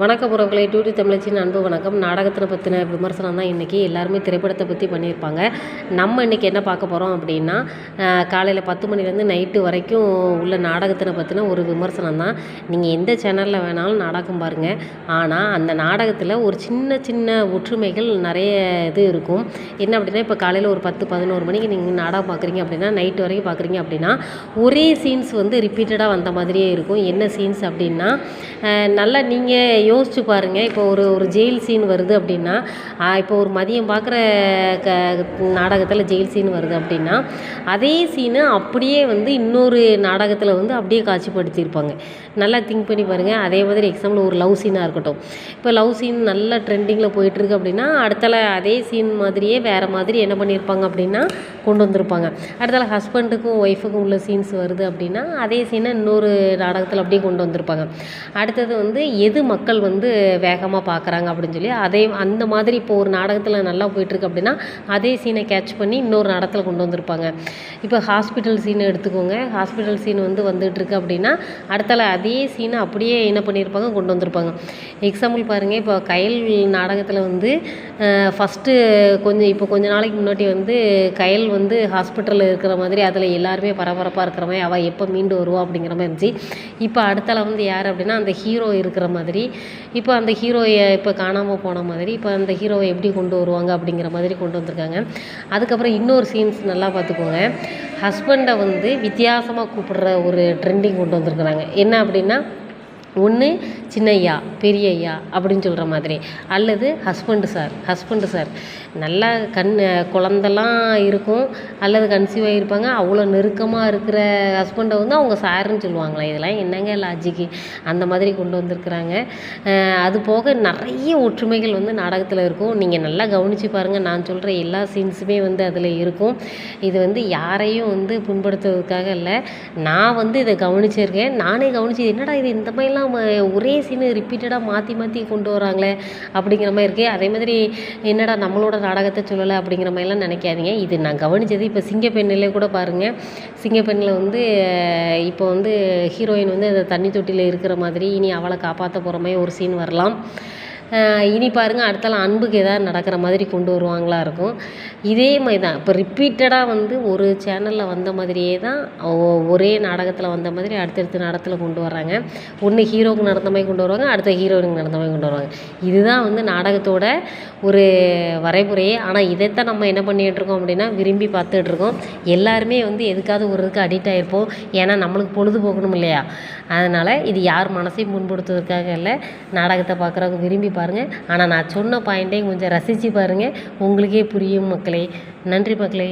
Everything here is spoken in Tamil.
வணக்கம் உறவுகளை டியூட்டி தமிழச்சின் அன்பு வணக்கம். நாடகத்தை பற்றின விமர்சனம் தான் இன்றைக்கி எல்லாருமே திரைப்படத்தை பற்றி பண்ணியிருப்பாங்க. நம்ம இன்றைக்கி என்ன பார்க்க போகிறோம் அப்படின்னா காலையில் பத்து மணிலேருந்து நைட்டு வரைக்கும் உள்ள நாடகத்தினை பற்றின ஒரு விமர்சனம் தான். நீங்கள் எந்த சேனலில் வேணாலும் நாடகம் பாருங்கள் ஆனால் அந்த நாடகத்தில் ஒரு சின்ன சின்ன ஒற்றுமைகள் நிறைய இது இருக்கும். என்ன அப்படின்னா இப்போ காலையில் ஒரு பத்து பதினோரு மணிக்கு நீங்கள் நாடகம் பார்க்குறீங்க அப்படின்னா நைட்டு வரைக்கும் பார்க்குறீங்க அப்படின்னா ஒரே சீன்ஸ் வந்து ரிப்பீட்டடாக வந்த மாதிரியே இருக்கும். என்ன சீன்ஸ் அப்படின்னா நல்லா நீங்கள் யோசிச்சு பாருங்கள் இப்போ ஒரு ஒரு ஜெயில் சீன் வருது அப்படின்னா இப்போ ஒரு மதியம் பார்க்குற க நாடகத்தில் ஜெயில் சீன் வருது அப்படின்னா அதே சீனை அப்படியே வந்து இன்னொரு நாடகத்தில் வந்து அப்படியே காட்சிப்படுத்தியிருப்பாங்க. நல்லா திங்க் பண்ணி பாருங்கள் அதே மாதிரி எக்ஸாம்பிள் ஒரு லவ் சீனாக இருக்கட்டும். இப்போ லவ் சீன் நல்ல ட்ரெண்டிங்கில் போயிட்டுருக்கு அப்படின்னா அடுத்தல அதே சீன் மாதிரியே வேறு மாதிரி என்ன பண்ணியிருப்பாங்க அப்படின்னா கொண்டு வந்திருப்பாங்க. அடுத்தால ஹஸ்பண்டுக்கும் ஒய்ஃபுக்கும் உள்ள சீன்ஸ் வருது அப்படின்னா அதே சீனை இன்னொரு நாடகத்தில் அப்படியே கொண்டு வந்திருப்பாங்க. அடுத்தது வந்து எது மக்கள் மக்கள் வந்து வேகமாக பார்க்குறாங்க அப்படின்னு சொல்லி அதே அந்த மாதிரி இப்போ ஒரு நாடகத்தில் நல்லா போயிட்டுருக்கு அப்படின்னா அதே சீனை கேட்ச் பண்ணி இன்னொரு நாடகத்தில் கொண்டு வந்திருப்பாங்க. இப்போ ஹாஸ்பிட்டல் சீனை எடுத்துக்கோங்க. ஹாஸ்பிட்டல் சீன் வந்து வந்துட்டுருக்கு அப்படின்னா அடுத்தால அதே சீனை அப்படியே என்ன பண்ணியிருப்பாங்க கொண்டு வந்திருப்பாங்க. எக்ஸாம்பிள் பாருங்கள் இப்போ கயல் நாடகத்தில் வந்து ஃபஸ்ட்டு கொஞ்சம் இப்போ கொஞ்ச நாளைக்கு முன்னாடி வந்து கயல் வந்து ஹாஸ்பிட்டலில் இருக்கிற மாதிரி அதில் எல்லாருமே பரபரப்பாக இருக்கிற மாதிரி அவள் எப்போ மீண்டு வருவா அப்படிங்கிற மாதிரி இருந்துச்சு. இப்போ அடுத்தால வந்து யார் அப்படின்னா அந்த ஹீரோ இருக்கிற மாதிரி இப்போ அந்த ஹீரோயை இப்போ காணாமல் போன மாதிரி இப்போ அந்த ஹீரோவை எப்படி கொண்டு வருவாங்க அப்படிங்கிற மாதிரி கொண்டு வந்திருக்காங்க. அதுக்கப்புறம் இன்னொரு சீன்ஸ் நல்லா பார்த்துக்கோங்க. ஹஸ்பண்டை வந்து வித்தியாசமாக கூப்பிடுற ஒரு ட்ரெண்டிங் கொண்டு வந்திருக்கிறாங்க. என்ன அப்படின்னா ஒன்று சின்னையா பெரிய அப்படின்னு சொல்கிற மாதிரி. அல்லது ஹஸ்பண்டு சார் ஹஸ்பண்டு சார் நல்லா கண் குழந்தெல்லாம் இருக்கும். அல்லது கன்சீவ் ஆகியிருப்பாங்க அவ்வளோ நெருக்கமாக இருக்கிற ஹஸ்பண்டை வந்து அவங்க சாருன்னு சொல்லுவாங்களே. இதெல்லாம் என்னங்க லாஜிக்கு அந்த மாதிரி கொண்டு வந்திருக்கிறாங்க. அது போக நிறைய ஒற்றுமைகள் வந்து நாடகத்தில் இருக்கும். நீங்கள் நல்லா கவனித்து பாருங்கள் நான் சொல்கிற எல்லா சீன்ஸுமே வந்து அதில் இருக்கும். இது வந்து யாரையும் வந்து புண்படுத்துவதற்காக இல்லை. நான் வந்து இதை கவனிச்சிருக்கேன். நானே கவனிச்சு என்னடா இது? இந்த மாதிரிலாம் நம்ம ஒரே சீனு ரிப்பீட்டடாக மாற்றி மாற்றி கொண்டு வராங்களே அப்படிங்கிற மாதிரி இருக்குது அதே மாதிரி என்னடா நம்மளோட நாடகத்தை சொல்லலை அப்படிங்கிற மாதிரிலாம் நினைக்காதீங்க. இது நான் கவனித்தது இப்போ சிங்கப்பெண்ணிலே கூட பாருங்கள் சிங்கப்பெண்ணில் வந்து இப்போ வந்து ஹீரோயின் வந்து அந்த தண்ணி தொட்டியில் இருக்கிற மாதிரி இனி அவளை காப்பாற்ற போகிற மாதிரி ஒரு சீன் வரலாம். இனி பாருங்கள் அடுத்தால அன்புக்கு ஏதாவது நடக்கிற மாதிரி கொண்டு வருவாங்களா இருக்கும். இதே மாதிரி தான். இப்போ ரிப்பீட்டடாக வந்து ஒரு சேனலில் வந்த மாதிரியே தான் ஒரே நாடகத்தில் வந்த மாதிரி அடுத்தடுத்த நாடகத்தில் கொண்டு வர்றாங்க. ஒன்று ஹீரோவுக்கு நடந்த மாதிரி கொண்டு வருவாங்க அடுத்த ஹீரோயினுக்கு நடந்த மாதிரி கொண்டு வருவாங்க. இதுதான் வந்து நாடகத்தோட ஒரு வரைமுறையே ஆனால் இதைத்தான் நம்ம என்ன பண்ணிகிட்டு இருக்கோம் அப்படின்னா விரும்பி பார்த்துட்ருக்கோம் எல்லாருமே வந்து எதுக்காவது ஒரு இதுக்கு அடிக்ட் ஆகிருப்போம் ஏன்னா நம்மளுக்கு பொழுது போகணும் இல்லையா? அதனால் இது யார் மனசையும் புண்படுத்துவதற்காக இல்லை நாடகத்தை பார்க்குறவங்க விரும்பி பாருங்கள் ஆனால் நான் சொன்ன பாயிண்ட்டையும் கொஞ்சம் ரசித்து பாருங்கள் உங்களுக்கே புரியும் மக்களே. நன்றி மக்களே.